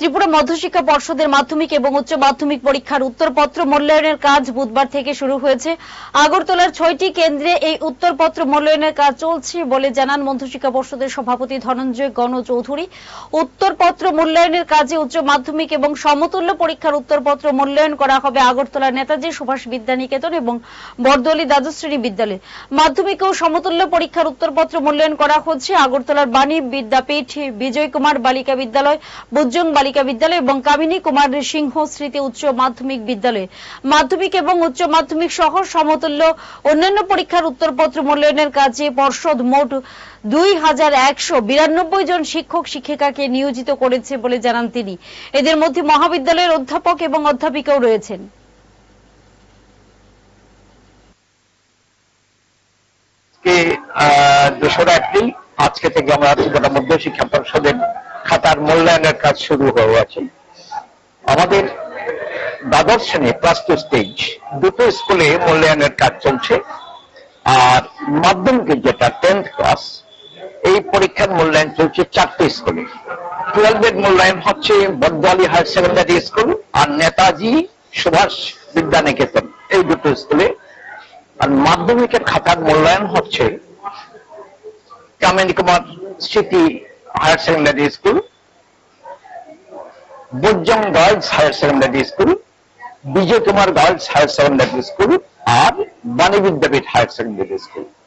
ত্রিপুরা মধ্যশিক্ষা পর্ষদের মাধ্যমিক এবং উচ্চ মাধ্যমিক পরীক্ষার উত্তরপত্র মূল্যায়নের কাজ বুধবার থেকে শুরু হয়েছে। আগরতলার ছয়টি কেন্দ্রে এই উত্তরপত্র মূল্যায়নের কাজ চলছে বলে জানান মধ্যশিক্ষা পর্ষদের সভাপতি ধনঞ্জয় গণ চৌধুরী উত্তরপত্র মূল্যায়নের কাজে উচ্চ মাধ্যমিক এবং সমতুল্য পরীক্ষার উত্তরপত্র মূল্যায়ন করা হবে আগরতলার নেতাজি সুভাষ বিদ্যানিকেতন এবং বরদলি দ্বাদশ শ্রেণি বিদ্যালয়ে। মাধ্যমিক ও সমতুল্য পরীক্ষার উত্তরপত্র মূল্যায়ন করা হচ্ছে আগরতলার বাণী বিদ্যাপীঠ বিজয় কুমার বালিকা বিদ্যালয়, বুজ্জং বালিকা বিদ্যালয় এবং কামিনী কুমার সিংহ স্মৃতি উচ্চ মাধ্যমিক বিদ্যালয়ে। মাধ্যমিক এবং উচ্চ মাধ্যমিক সহ সমতুল্য অন্যান্য পরীক্ষার উত্তরপত্র মূল্যায়নের কাজে পর্ষদ মোট দুই হাজার একশো বিরানব্বই জন শিক্ষক শিক্ষিকাকে নিয়োজিত করেছে বলে জানান তিনি। এদের মধ্যে মহাবিদ্যালয়ের অধ্যাপক এবং অধ্যাপিকাও রয়েছেন। দোসরা এপ্রিল আজকে থেকে আমরা ত্রিপুরা মধ্য শিক্ষা পরিষদের খাতার মূল্যায়নের কাজ শুরু হয়ে আছে আমাদের দ্বাদশ শ্রেণি প্লাস টু স্টেজ দুটো স্কুলে মূল্যায়নের কাজ চলছে। আর মাধ্যমিকের যেটা টেন্থ ক্লাস এই পরীক্ষার মূল্যায়ন চলছে চারটে স্কুলে। টুয়েলভের মূল্যায়ন হচ্ছে বদলি হায়ার সেকেন্ডারি স্কুল আর নেতাজি সুভাষ বিদ্যানিকেতন, এই দুটো স্কুলে। আর মাধ্যমিকের খাতার মূল্যায়ন হচ্ছে Kamini Kumar Smriti higher secondary school বুজ্জং girls higher secondary school Bijoy Kumar girls higher secondary school আর Bani Vidyapith higher secondary school.